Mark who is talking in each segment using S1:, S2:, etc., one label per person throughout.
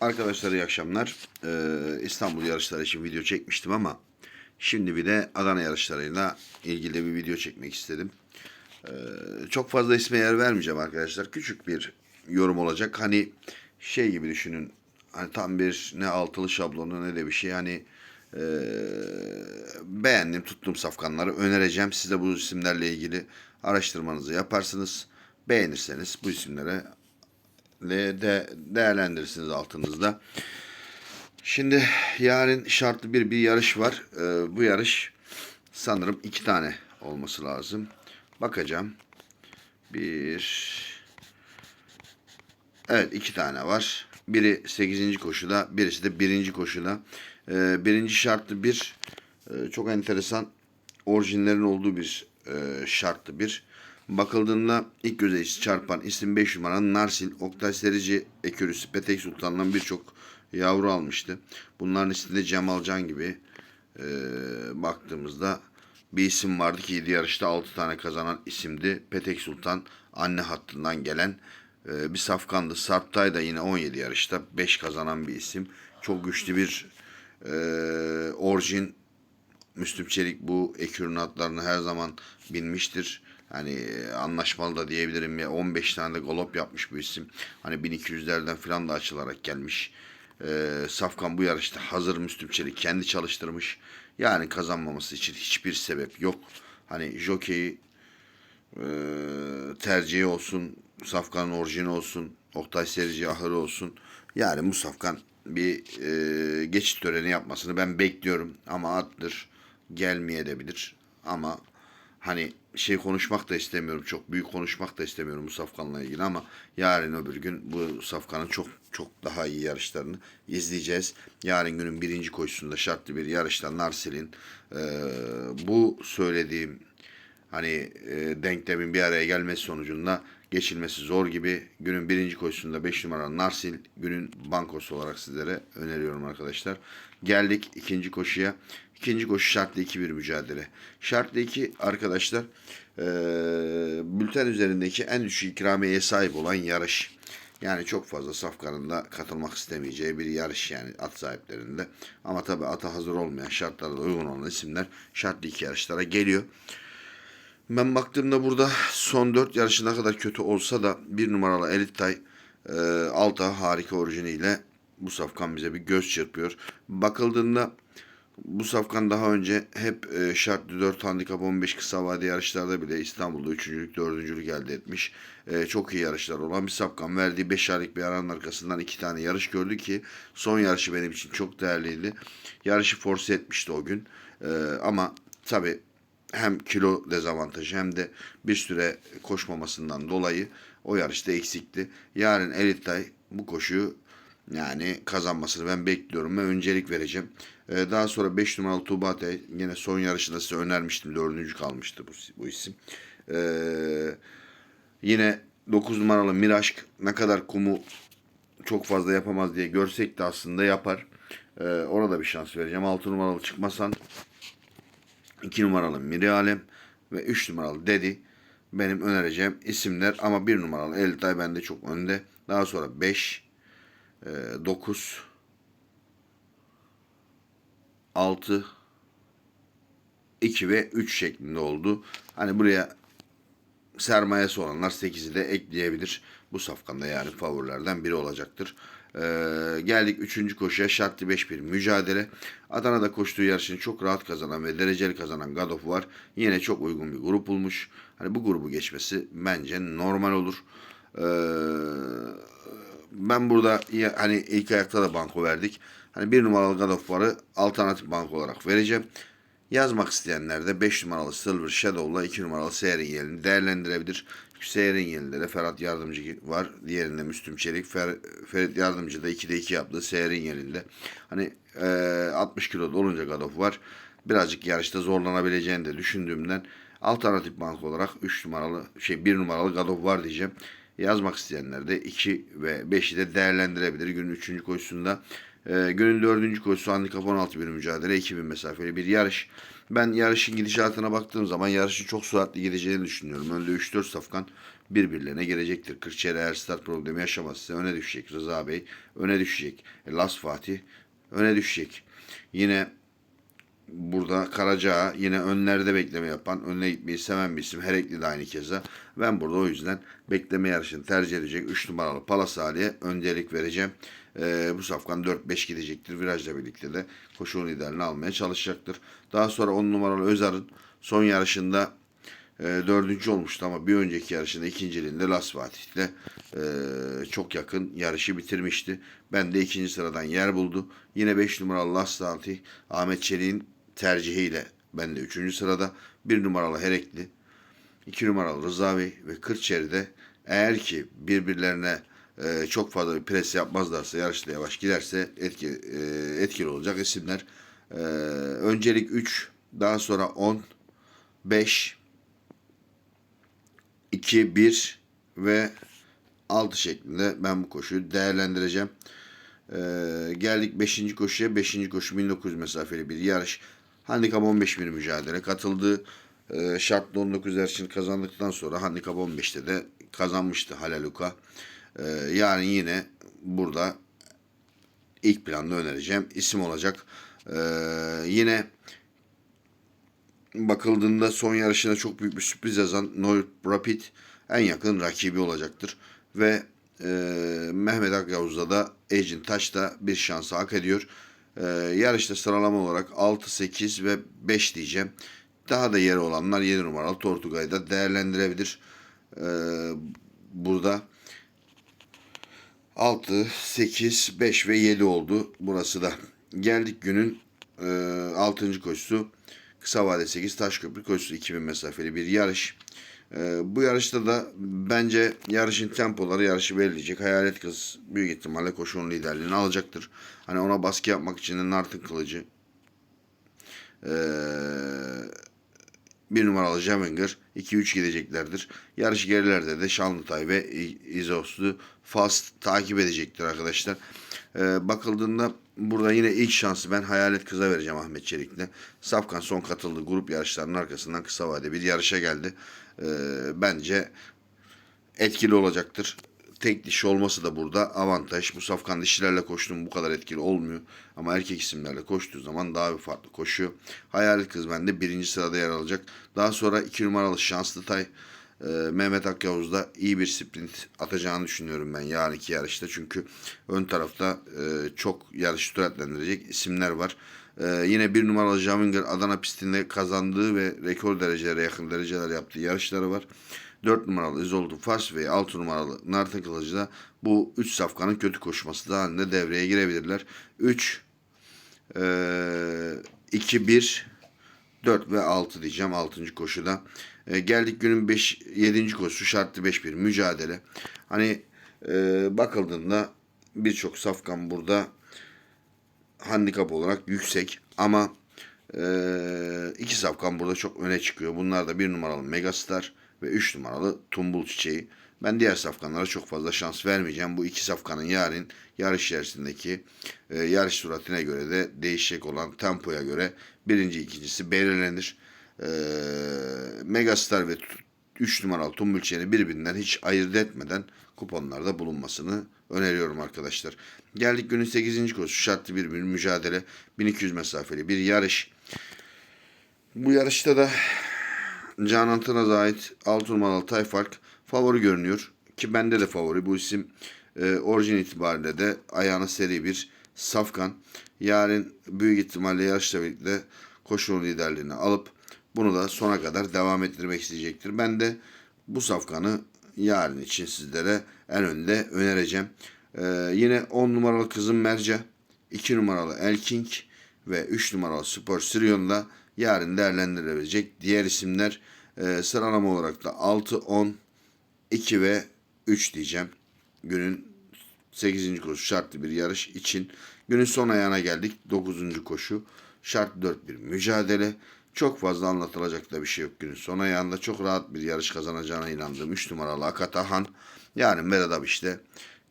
S1: Arkadaşlar iyi akşamlar. Ee, İstanbul yarışları için video çekmiştim ama şimdi bir de Adana yarışlarıyla ilgili bir video çekmek istedim. Ee, çok fazla isme yer vermeyeceğim arkadaşlar. Küçük bir yorum olacak. Hani şey gibi düşünün. Hani tam bir ne altılı şablonu ne de bir şey. Hani ee, beğendim tuttuğum safkanları önereceğim. Size bu isimlerle ilgili araştırmanızı yaparsınız. Beğenirseniz bu isimlere de, de değerlendirirsiniz altınızda. Şimdi yarın şartlı bir bir yarış var. Ee, bu yarış sanırım iki tane olması lazım. Bakacağım. Bir Evet iki tane var. Biri 8. koşuda, birisi de birinci koşuda. Ee, birinci şartlı bir e, çok enteresan orijinlerin olduğu bir e, şartlı bir. Bakıldığında ilk göze çarpan isim 5 numaranın Narsil, Oktay Serici ekürüsü Petek Sultan'dan birçok yavru almıştı. Bunların içinde Cemal Can gibi e, baktığımızda bir isim vardı ki 7 yarışta 6 tane kazanan isimdi. Petek Sultan anne hattından gelen e, bir safkandı. Sarptay da yine 17 yarışta 5 kazanan bir isim. Çok güçlü bir e, orijin Müslüm Çelik bu ekürün atlarını her zaman bilmiştir. Hani e, anlaşmalı da diyebilirim ya 15 tane de galop yapmış bu isim. Hani 1200'lerden falan da açılarak gelmiş. Ee, Safkan bu yarışta hazır Müslüm Çelik kendi çalıştırmış. Yani kazanmaması için hiçbir sebep yok. Hani jokeyi e, tercihi olsun, Safkan'ın orijini olsun, Oktay Serici ahırı olsun. Yani bu Safkan bir e, geçit töreni yapmasını ben bekliyorum. Ama attır gelmeyebilir. Ama hani şey konuşmak da istemiyorum. Çok büyük konuşmak da istemiyorum bu Safkan'la ilgili ama yarın öbür gün bu Safkan'ın çok çok daha iyi yarışlarını izleyeceğiz. Yarın günün birinci koşusunda şartlı bir yarışta Narsil'in e, bu söylediğim hani e, denklemin bir araya gelmesi sonucunda geçilmesi zor gibi günün birinci koşusunda 5 numara Narsil günün bankosu olarak sizlere öneriyorum arkadaşlar. Geldik ikinci koşuya. İkinci koşu şartlı 2-1 mücadele. Şartlı 2 arkadaşlar e, bülten üzerindeki en düşük ikramiyeye sahip olan yarış. Yani çok fazla safkanın da katılmak istemeyeceği bir yarış yani at sahiplerinde. Ama tabi ata hazır olmayan şartlara uygun olan isimler şartlı iki yarışlara geliyor. Ben baktığımda burada son 4 yarışı ne kadar kötü olsa da bir numaralı Elittay e, Alta harika orijiniyle bu safkan bize bir göz çırpıyor. Bakıldığında bu safkan daha önce hep e, şartlı 4 handikap 15 kısa vade yarışlarda bile İstanbul'da 3. 4. elde etmiş. E, çok iyi yarışlar olan bir safkan. Verdiği 5 aylık bir aranın arkasından 2 tane yarış gördü ki son yarışı benim için çok değerliydi. Yarışı force etmişti o gün. E, ama tabi hem kilo dezavantajı hem de bir süre koşmamasından dolayı o yarışta eksikti. Yarın Elittay bu koşuyu yani kazanmasını ben bekliyorum ve öncelik vereceğim. Ee, daha sonra 5 numaralı Tubate yine son yarışında size önermiştim. Dördüncü kalmıştı bu, bu isim. Ee, yine 9 numaralı Miraşk ne kadar kumu çok fazla yapamaz diye görsek de aslında yapar. Ee, orada bir şans vereceğim. 6 numaralı çıkmasan 2 numaralı Miri Alem ve 3 numaralı Dedi benim önereceğim isimler ama 1 numaralı Elitay bende çok önde. Daha sonra 5 9 6 2 ve 3 şeklinde oldu. Hani buraya sermayesi olanlar 8'i de ekleyebilir. Bu safkanda yani favorilerden biri olacaktır. Ee, geldik 3. koşuya şartlı 5-1 mücadele. Adana'da koştuğu yarışını çok rahat kazanan ve dereceli kazanan God of var. Yine çok uygun bir grup bulmuş. Hani bu grubu geçmesi bence normal olur. Ee, ben burada hani ilk ayakta da banko verdik. Hani bir numaralı God of War'ı alternatif banko olarak vereceğim. Yazmak isteyenler de 5 numaralı Silver Shadow'la 2 numaralı Seher'in yerini değerlendirebilir. Seher'in yerinde de Ferhat Yardımcı var. Diğerinde Müslüm Çelik. Fer, Ferit Yardımcı da 2'de 2 yaptı. Seher'in yerinde. Hani e, 60 kilo olunca God of var. Birazcık yarışta zorlanabileceğini de düşündüğümden alternatif bank olarak 3 numaralı şey 1 numaralı God of var diyeceğim. Yazmak isteyenler de 2 ve 5'i de değerlendirebilir. Günün 3. koşusunda. Ee, günün 4. koşusu handikap 16 bir mücadele. 2000 mesafeli bir yarış. Ben yarışın gidişatına baktığım zaman yarışın çok süratli gideceğini düşünüyorum. Önde 3-4 safkan birbirlerine girecektir. Kırçeri eğer start problemi yaşamazsa öne düşecek. Rıza Bey öne düşecek. E, Las Fatih öne düşecek. Yine burada Karaca yine önlerde bekleme yapan, önüne gitmeyi seven bir isim. Herekli de aynı keza. Ben burada o yüzden bekleme yarışını tercih edecek 3 numaralı Palas Ali'ye öncelik vereceğim. Ee, bu safkan 4-5 gidecektir. Virajla birlikte de koşu liderini almaya çalışacaktır. Daha sonra 10 numaralı Özar'ın son yarışında e, dördüncü olmuştu ama bir önceki yarışında ikinciliğinde Las Fatih'le e, çok yakın yarışı bitirmişti. Ben de ikinci sıradan yer buldu. Yine 5 numaralı Las Fatih Ahmet Çelik'in tercihiyle ben de üçüncü sırada. Bir numaralı Herekli, iki numaralı Rıza Bey ve Kırçeri'de eğer ki birbirlerine e, çok fazla bir pres yapmazlarsa yarışta yavaş giderse etki, e, etkili olacak isimler. E, öncelik 3 daha sonra 10 5 2, 1 ve 6 şeklinde ben bu koşuyu değerlendireceğim. Ee, geldik 5. koşuya. 5. koşu 1900 mesafeli bir yarış. Handikap 15 bir mücadele. Katıldığı e, şartlı 19 yarışını kazandıktan sonra Handikap 15'te de kazanmıştı Halaluka. Ee, yani yine burada ilk planda önereceğim isim olacak. Ee, yine bakıldığında son yarışına çok büyük bir sürpriz yazan Noel Rapid en yakın rakibi olacaktır. Ve e, Mehmet Akyavuz'da da Ejin Taş da bir şansı hak ediyor. E, yarışta sıralama olarak 6, 8 ve 5 diyeceğim. Daha da yeri olanlar 7 numaralı Tortuga'yı da değerlendirebilir. E, burada 6, 8, 5 ve 7 oldu. Burası da. Geldik günün e, 6. koşusu. Kısa vade 8 Taşköprü koşusu 2000 mesafeli bir yarış. E, bu yarışta da bence yarışın tempoları yarışı belirleyecek. Hayalet kız büyük ihtimalle koşunun liderliğini alacaktır. Hani ona baskı yapmak için de Nartın Kılıcı. Eee bir numaralı Jaminger 2-3 gideceklerdir. Yarış gerilerde de Şanlıtay ve İzoslu Fast takip edecektir arkadaşlar. Ee, bakıldığında burada yine ilk şansı ben Hayalet Kız'a vereceğim Ahmet Çelik'le. Safkan son katıldığı grup yarışlarının arkasından kısa vade bir yarışa geldi. Ee, bence etkili olacaktır. Tek dişi olması da burada avantaj. Bu safkan dişilerle koştuğum bu kadar etkili olmuyor. Ama erkek isimlerle koştuğu zaman daha bir farklı koşuyor. Hayalet kız bende birinci sırada yer alacak. Daha sonra iki numaralı Şanslı Tay e, Mehmet Akyavuz'da iyi bir sprint atacağını düşünüyorum ben yarınki yarışta. Çünkü ön tarafta e, çok yarış süratlendirecek isimler var. E, yine bir numaralı Jaminger Adana pistinde kazandığı ve rekor derecelere yakın dereceler yaptığı yarışları var. 4 numaralı İzoldu Fars ve 6 numaralı Narta Kılıcı da bu 3 safkanın kötü koşması da halinde devreye girebilirler. 3 2 1 4 ve 6 diyeceğim 6. koşuda. E, geldik günün 5 7. koşusu şartlı 5-1 mücadele. Hani e, bakıldığında birçok safkan burada handikap olarak yüksek ama e, iki safkan burada çok öne çıkıyor. Bunlar da bir numaralı Megastar ve 3 numaralı Tumbul Çiçeği. Ben diğer safkanlara çok fazla şans vermeyeceğim. Bu iki safkanın yarın yarış içerisindeki e, yarış suratine göre de değişecek olan tempoya göre birinci ikincisi belirlenir. E, Megastar ve 3 numaralı Tumbul Çiçeği'ni birbirinden hiç ayırt etmeden kuponlarda bulunmasını öneriyorum arkadaşlar. Geldik günün 8. koşusu şartlı bir, bir mücadele 1200 mesafeli bir yarış. Bu yarışta da Canan Tınaz'a ait 6 numaralı Tayfark favori görünüyor. Ki bende de favori. Bu isim e, orijin itibariyle de ayağına seri bir safkan. Yarın büyük ihtimalle yarışla birlikte koşunun liderliğini alıp bunu da sona kadar devam ettirmek isteyecektir. Ben de bu safkanı yarın için sizlere en önde önereceğim. Ee, yine 10 numaralı kızım Merce, 2 numaralı Elking ve 3 numaralı Spor Sirion'da yarın değerlendirilebilecek diğer isimler e, sıralama olarak da 6, 10, 2 ve 3 diyeceğim. Günün 8. koşu şartlı bir yarış için. Günün son ayağına geldik. 9. koşu. Şart 4 bir mücadele. Çok fazla anlatılacak da bir şey yok günün son ayağında. Çok rahat bir yarış kazanacağına inandığım 3 numaralı Akatahan. Yarın Vedat işte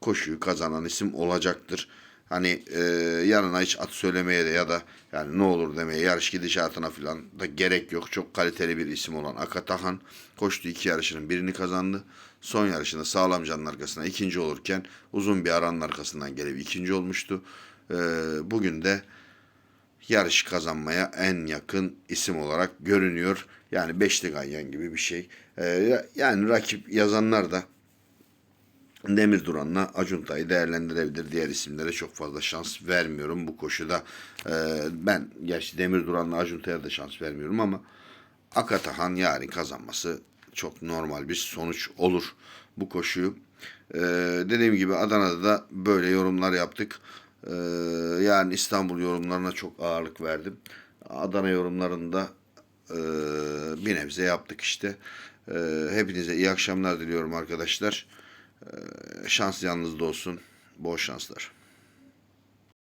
S1: koşuyu kazanan isim olacaktır. Hani e, yarına hiç at söylemeye de ya da yani ne olur demeye yarış gidişatına falan da gerek yok. Çok kaliteli bir isim olan Akatahan koştu iki yarışının birini kazandı. Son yarışında Sağlamcan'ın arkasına ikinci olurken uzun bir aranın arkasından gelip ikinci olmuştu. E, bugün de yarış kazanmaya en yakın isim olarak görünüyor. Yani Beşli Ganyan gibi bir şey. E, yani rakip yazanlar da Demir Duran'la Acunta'yı değerlendirebilir. Diğer isimlere çok fazla şans vermiyorum bu koşuda. Ee, ben gerçi Demir Duran'la Acunta'ya da şans vermiyorum ama Akatahan yarın kazanması çok normal bir sonuç olur bu koşuyu. Ee, dediğim gibi Adana'da da böyle yorumlar yaptık. Ee, yani İstanbul yorumlarına çok ağırlık verdim. Adana yorumlarında e, bir nebze yaptık işte. Ee, hepinize iyi akşamlar diliyorum arkadaşlar. Şans yanınızda olsun. Bol şanslar.